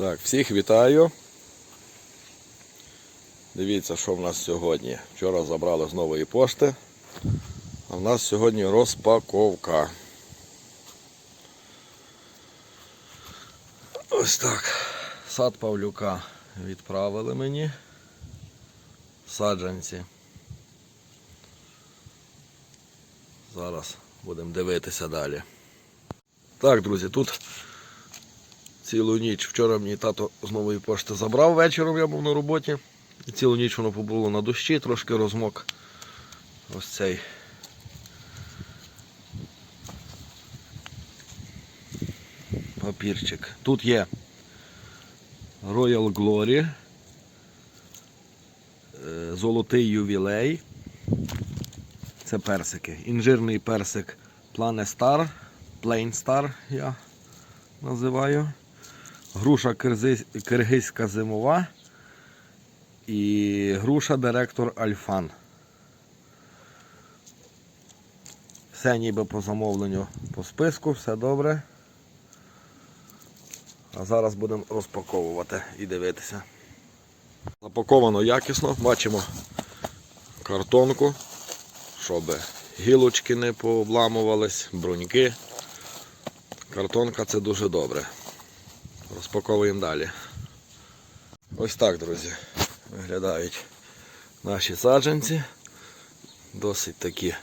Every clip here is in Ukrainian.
Так, всіх вітаю. Дивіться, що в нас сьогодні. Вчора забрали з нової пошти. А в нас сьогодні розпаковка. Ось так. Сад Павлюка відправили мені. Саджанці. Зараз будемо дивитися далі. Так, друзі, тут цілу ніч. Вчора мені тато з нової пошти забрав вечором, я був на роботі. І цілу ніч воно побуло на дощі, трошки розмок. Ось цей. Папірчик. Тут є Royal Glory, е, золотий ювілей. Це персики. Інжирний персик Plane Star, Plain Star я називаю. Груша киргизька зимова і груша директор Альфан. Все ніби по замовленню по списку, все добре. А зараз будемо розпаковувати і дивитися. Запаковано якісно, бачимо картонку, щоб гілочки не пообламувались, бруньки. Картонка це дуже добре. Розпаковуємо далі. Ось так, друзі, виглядають наші саджанці. Досить такі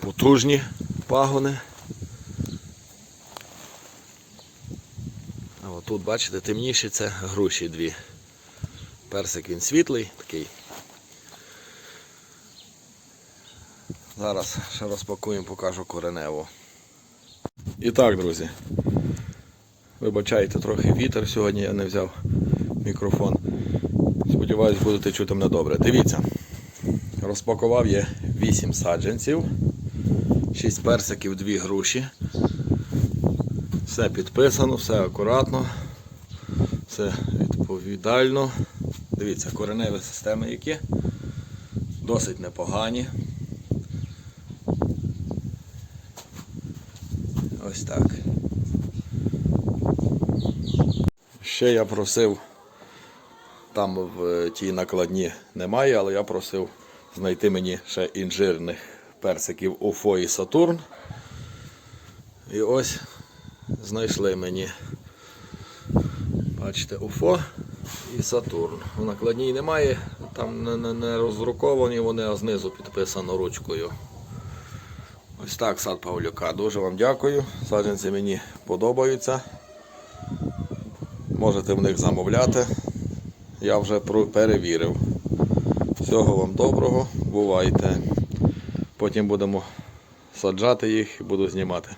потужні пагони. А отут, бачите, темніші це груші дві. Персик він світлий, такий. Зараз ще розпакуємо, покажу кореневу. І так, друзі. Вибачайте трохи вітер, сьогодні я не взяв мікрофон. Сподіваюсь, будете чути мене добре. Дивіться, розпакував я 8 саджанців, 6 персиків, 2 груші. Все підписано, все акуратно, все відповідально. Дивіться, кореневі системи які. Досить непогані. Ось так. Ще я просив, там в тій накладні немає, але я просив знайти мені ще інжирних персиків Уфо і Сатурн. І ось знайшли мені. Бачите, Уфо і Сатурн. В накладній немає, там не, не, не роздруковані вони, а знизу підписано ручкою. Ось так сад Павлюка. Дуже вам дякую. Саджанці мені подобаються. Можете в них замовляти. Я вже перевірив. Всього вам доброго, бувайте. Потім будемо саджати їх і буду знімати.